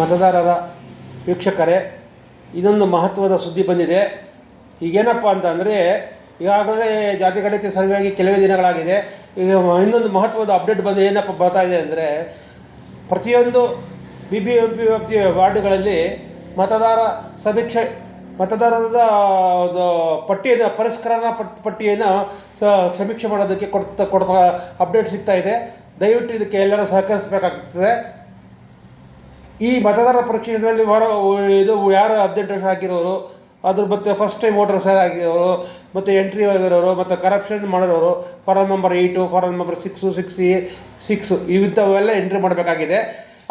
ಮತದಾರರ ವೀಕ್ಷಕರೇ, ಇದೊಂದು ಮಹತ್ವದ ಸುದ್ದಿ ಬಂದಿದೆ. ಈಗೇನಪ್ಪ ಅಂತ ಅಂದರೆ ಈಗಾಗಲೇ ಜಾತಿ ಗಣತಿ ಸರ್ವೆ ಕೆಲವೇ ದಿನಗಳಾಗಿದೆ. ಈಗ ಇನ್ನೊಂದು ಮಹತ್ವದ ಅಪ್ಡೇಟ್ ಬಂದು ಏನಪ್ಪ ಬರ್ತಾ ಇದೆ ಅಂದರೆ, ಪ್ರತಿಯೊಂದು ಬಿ ಬಿ ಎಂ ಪಿ ವ್ಯಾಪ್ತಿಯ ವಾರ್ಡ್ಗಳಲ್ಲಿ ಮತದಾರ ಸಮೀಕ್ಷೆ ಮತದಾರರ ಪಟ್ಟಿಯನ್ನು, ಪರಿಷ್ಕರಣಾ ಪಟ್, ಪಟ್ಟಿಯನ್ನು ಸಮೀಕ್ಷೆ ಮಾಡೋದಕ್ಕೆ ಕೊಡ್ತಾ ಕೊಡ್ತಾ, ಅಪ್ಡೇಟ್ ಸಿಗ್ತಾ ಇದೆ. ದಯವಿಟ್ಟು ಇದಕ್ಕೆ ಎಲ್ಲರೂ ಸಹಕರಿಸಬೇಕಾಗ್ತದೆ. ಈ ಮತದಾರರ ಪರಿಶೀಲನೆಯಲ್ಲಿ ಹೊರ ಇದು ಯಾರು ಅಬ್ಜೆಕ್ಟರ್ಸ್ ಹಾಕಿರೋರು, ಅದ್ರ ಮತ್ತೆ ಫಸ್ಟ್ ಟೈಮ್ ವೋಟರ್ಸ್ ಆಗಿರೋರು, ಮತ್ತು ಎಂಟ್ರಿ ಆಗಿರೋರು, ಮತ್ತು ಕರಪ್ಷನ್ ಮಾಡಿರೋರು foreign number eight foreign number six six six ಇವಿಂಥವೆಲ್ಲ entry ಮಾಡಬೇಕಾಗಿದೆ.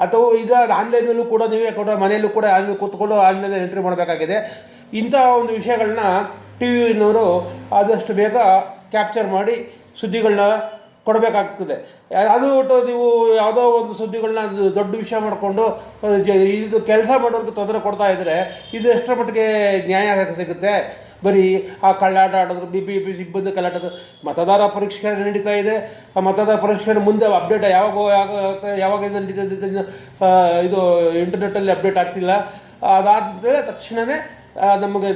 ಅಥವಾ ಈಗ ಆನ್ಲೈನಲ್ಲೂ ಕೂಡ ನೀವೇ ಕೂಡ ಮನೆಯಲ್ಲೂ ಕೂಡ ಆನ್ಲೈನ್ ಕೂತ್ಕೊಂಡು ಆನ್ಲೈನಲ್ಲಿ ಎಂಟ್ರಿ ಮಾಡಬೇಕಾಗಿದೆ. ಇಂಥ ಒಂದು ವಿಷಯಗಳನ್ನ ಟಿ ವಿನವರು ಆದಷ್ಟು ಬೇಗ ಕ್ಯಾಪ್ಚರ್ ಮಾಡಿ ಸುದ್ದಿಗಳನ್ನ ಕೊಡಬೇಕಾಗ್ತದೆ. ಅದು ಬಿಟ್ಟು ನೀವು ಯಾವುದೋ ಒಂದು ಸುದ್ದಿಗಳನ್ನ ದೊಡ್ಡ ವಿಷಯ ಮಾಡಿಕೊಂಡು ಇದು ಕೆಲಸ ಮಾಡೋರಿಗೆ ತೊಂದರೆ ಕೊಡ್ತಾ ಇದ್ದರೆ ಇದು ಎಷ್ಟರ ಮಟ್ಟಿಗೆ ನ್ಯಾಯ ಸಿಗುತ್ತೆ? ಬರೀ ಆ ಕಳ್ಳಾಟ ಆಡೋದು, ಬಿ ಬಿ ಪಿ, ಸಿಬ್ಬಂದಿ ಕಳ್ಳಾಟದ ಮತದಾರ ಪರೀಕ್ಷೆ ನಡೀತಾ ಇದೆ. ಆ ಮತದಾರ ಪರೀಕ್ಷೆ ಮುಂದೆ ಅಪ್ಡೇಟ್ ಯಾವಾಗ ಯಾವಾಗ ಯಾವಾಗ ನಡೀತದೆ ಇದು ಇಂಟರ್ನೆಟ್ಟಲ್ಲಿ ಅಪ್ಡೇಟ್ ಆಗ್ತಿಲ್ಲ. ಅದಾದ ತಕ್ಷಣವೇ ನಮಗೆ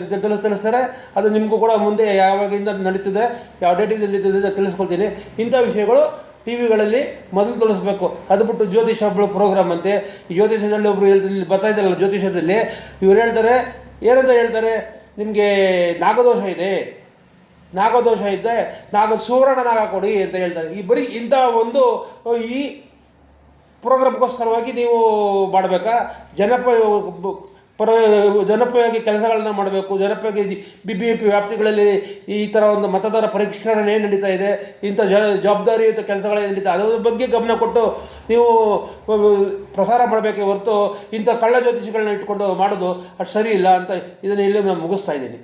ತಿಳಿಸ್ತಾರೆ. ಅದು ನಿಮಗೂ ಕೂಡ ಮುಂದೆ ಯಾವಾಗಿಂದ ನಡೀತಿದೆ, ಯಾವ ಡೇಟಿಂದ ನಡೀತಿದೆ ಅಂತ ತಿಳಿಸ್ಕೊಳ್ತೀನಿ ಇಂಥ ವಿಷಯಗಳು ಟಿ ವಿಗಳಲ್ಲಿ ಮೊದಲು ತಿಳಿಸ್ಬೇಕು. ಅದು ಬಿಟ್ಟು ಜ್ಯೋತಿಷ ಒಬ್ಬಳು ಪ್ರೋಗ್ರಾಮ್ ಅಂತೆ. ಜ್ಯೋತಿಷದಲ್ಲಿ ಒಬ್ರು ಹೇಳ್ತಾರೆ ಇಲ್ಲಿ ಬರ್ತಾ ಇದ್ದಾರಲ್ಲ ಜ್ಯೋತಿಷದಲ್ಲಿ, ಇವ್ರು ಹೇಳ್ತಾರೆ, ಏನಂತ ಹೇಳ್ತಾರೆ? ನಿಮಗೆ ನಾಗದೋಷ ಇದೆ. ನಾಗದೋಷ ಇದೆ. ನಾಗ ಸುವರ್ಣ ನಾಗ ಕೊಡಿ ಅಂತ ಹೇಳ್ತಾರೆ. ಈ ಬರೀ ಇಂಥ ಒಂದು, ಈ ಪ್ರೋಗ್ರಾಮ್ಗೋಸ್ಕರವಾಗಿ ನೀವು ಮಾಡಬೇಕಾ? ಜನಪಯೋಗ ಪರ ಜನೋಪಯೋಗಿ ಕೆಲಸಗಳನ್ನ ಮಾಡಬೇಕು. ಜನೋಪಯೋಗಿ ಬಿ ಬಿ ಪಿ ವ್ಯಾಪ್ತಿಗಳಲ್ಲಿ ಈ ಥರ ಒಂದು ಮತದಾರ ಪರಿಷ್ಕರಣೆ ನಡೀತಾ ಇದೆ. ಇಂಥ ಜ, ಜವಾಬ್ದಾರಿಯುತ ಕೆಲಸಗಳೇನು ನಡೀತಾ ಅದರ ಬಗ್ಗೆ ಗಮನ ಕೊಟ್ಟು ನೀವು ಪ್ರಸಾರ ಮಾಡಬೇಕೇ ಹೊರತು ಇಂಥ ಕಳ್ಳ ಜ್ಯೋತಿಷಿಗಳನ್ನ ಇಟ್ಕೊಂಡು ಮಾಡೋದು ಅಷ್ಟು ಸರಿ ಇಲ್ಲ ಅಂತ ಇದನ್ನು ಇಲ್ಲಿ ನಾನು ಮುಗಿಸ್ತಾ ಇದ್ದೀನಿ.